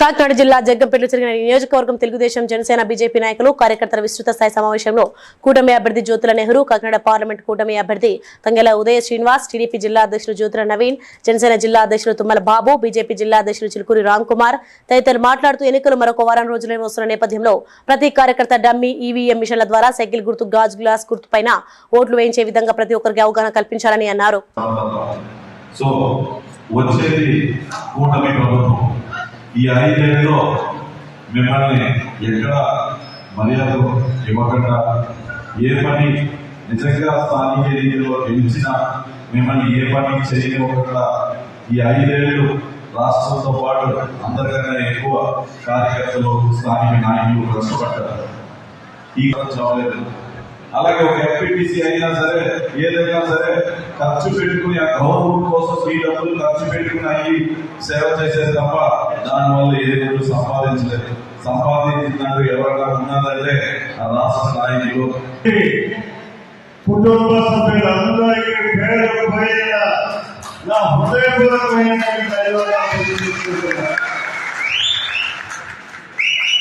కాకినాడ జిల్లా జగ్గంపేటలో జరిగిన నియోజకవర్గం తెలుగుదేశం జనసేన బీజేపీ నాయకులు కార్యకర్తల విస్తృత స్థాయి సమావేశంలో కూటమి అభ్యర్థి జ్యోతుల నెహ్రూ కాకినాడ పార్లమెంట్ కూటమి అభ్యర్థి తంగెల ఉదయ శ్రీనివాస్ టీడీపీ జిల్లా అధ్యక్షులు జ్యోతుల నవీన్ జనసేన జిల్లా అధ్యక్షులు తుమ్మల బాబు బీజేపీ జిల్లా అధ్యక్షులు చిలుకూరి రామ్ కుమార్ తదితరులు మాట్లాడుతూ ఎన్నికలు మరొక వారం రోజులే వస్తున్న నేపథ్యంలో ప్రతి కార్యకర్త డమ్మీ ఈవీఎం మిషన్ల ద్వారా సైకిల్ గుర్తు గాజు గ్లాస్ గుర్తు పైన ఓట్లు వేయించే విధంగా ప్రతి ఒక్కరికి అవగాహన కల్పించాలని అన్నారు. సో వచ్చేది కూటమి ప్రభుత్వం. ఈ ఐదేళ్ళలో మిమ్మల్ని ఎక్కడ మర్యాద ఇవ్వకుండా ఏ పని నిజంగా స్థానిక రీతిలో గెలిచినా మిమ్మల్ని ఏ పని చేయనివ్వకుండా ఈ ఐదేళ్ళు రాష్ట్రంతో పాటు అందరికన్నా ఎక్కువ కార్యకర్తలు స్థానిక నాయకులు కష్టపడ్డారు. ఈ చావలేదు. అలాగే ఒక ఎంపీటీసీ అయినా సరే ఏదైనా సరే ఖర్చు పెట్టుకుని ఆ గవర్నమెంట్ కోసం ఈ డబ్బులు ఖర్చు పెట్టుకుని అయ్యి సేవ చేసేది తప్ప దానివల్ల ఏదో సంపాదించలేదు. సంపాదించినట్టు ఎవరైనా ఉన్నదంటే ఆ రాష్ట్ర నాయకులు. కుటుంబ సభ్యులందరికీ పేరు నా హృదయపూర్వకమైన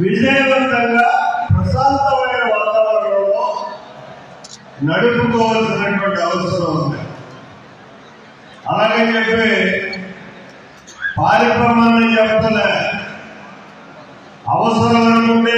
విజయవంతంగా ప్రశాంతమైన వాతావరణంలో నడుపుకోవాల్సినటువంటి అవసరం ఉంది. అలాగే చెప్పి పారిపోమని చెప్తలే అవసరం అనుకుంటే